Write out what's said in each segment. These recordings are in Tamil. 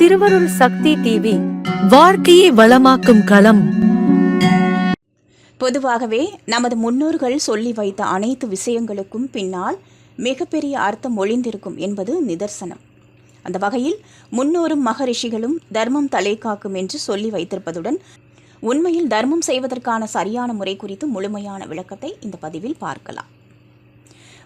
திருவருள் சக்தி டிவி வாழ்க்கையை வளமாக்கும் களம். பொதுவாகவே நமது முன்னோர்கள் சொல்லி வைத்த அனைத்து விஷயங்களுக்கும் பின்னால் மிகப்பெரிய அர்த்தம் ஒளிந்திருக்கும் என்பது நிதர்சனம். அந்த வகையில் முன்னோரும் மகரிஷிகளும் தர்மம் தலை காக்கும் என்று சொல்லி வைத்திருப்பதுடன் உண்மையில் தர்மம் செய்வதற்கான சரியான முறை குறித்து முழுமையான விளக்கத்தை இந்த பதிவில் பார்க்கலாம்.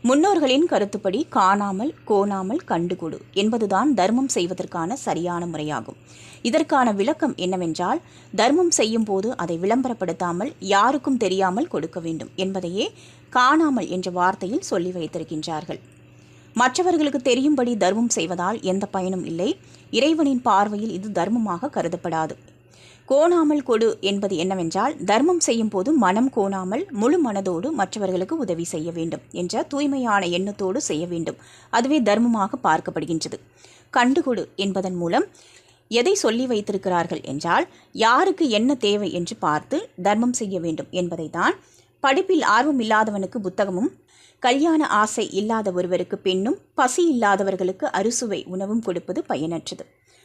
முன்னோர்களின் கருத்துப்படி காணாமல் கோணாமல் கண்டுகொடு என்பதுதான் தர்மம் செய்வதற்கான சரியான முறையாகும். இதற்கான விளக்கம் என்னவென்றால் தர்மம் செய்யும் போது அதை விளம்பரப்படுத்தாமல் யாருக்கும் தெரியாமல் கொடுக்க வேண்டும் என்பதையே காணாமல் என்ற வார்த்தையில் சொல்லி வைத்திருக்கின்றார்கள். மற்றவர்களுக்கு தெரியும்படி தர்மம் செய்வதால் எந்த பயனும் இல்லை. இறைவனின் பார்வையில் இது தர்மமாக கருதப்படாது. கோணாமல் கொடு என்பது என்னவென்றால் தர்மம் செய்யும் போது மனம் கோணாமல் முழு மனதோடு மற்றவர்களுக்கு உதவி செய்ய வேண்டும் என்ற தூய்மையான எண்ணத்தோடு செய்ய வேண்டும். அதுவே தர்மமாக பார்க்கப்படுகின்றது. கண்டுகொடு என்பதன் மூலம் எதை சொல்லி வைத்திருக்கிறார்கள் என்றால் யாருக்கு என்ன தேவை என்று பார்த்து தர்மம் செய்ய வேண்டும் என்பதை தான் படிப்பில் ஆர்வம் இல்லாதவனுக்கு புத்தகமும் கல்யாண ஆசை இல்லாத ஒருவருக்கு பெண்ணும் பசி இல்லாதவர்களுக்கு அறுசுவை உணவும் கொடுப்பது பயனற்றது.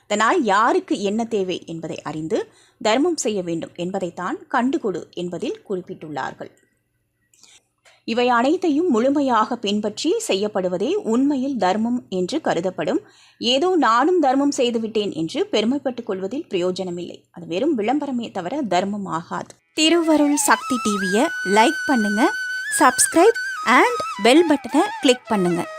அதனால் யாருக்கு என்ன தேவை என்பதை அறிந்து தர்மம் செய்ய வேண்டும் என்பதைத்தான் கண்டுகொடு என்பதில் குறிப்பிட்டுள்ளார்கள். இவை அனைத்தையும் முழுமையாக பின்பற்றி செய்யப்படுவதே உண்மையில் தர்மம் என்று கருதப்படும். ஏதோ நானும் தர்மம் செய்துவிட்டேன் என்று பெருமைப்பட்டுக் கொள்வதில் பிரயோஜனமில்லை. அது வெறும் விளம்பரமே தவிர தர்மம் ஆகாது. திருவருள் சக்தி டிவியை லைக் பண்ணுங்க சப்ஸ்கிரைப் அண்ட் பெல் பட்டனை கிளிக் பண்ணுங்கள்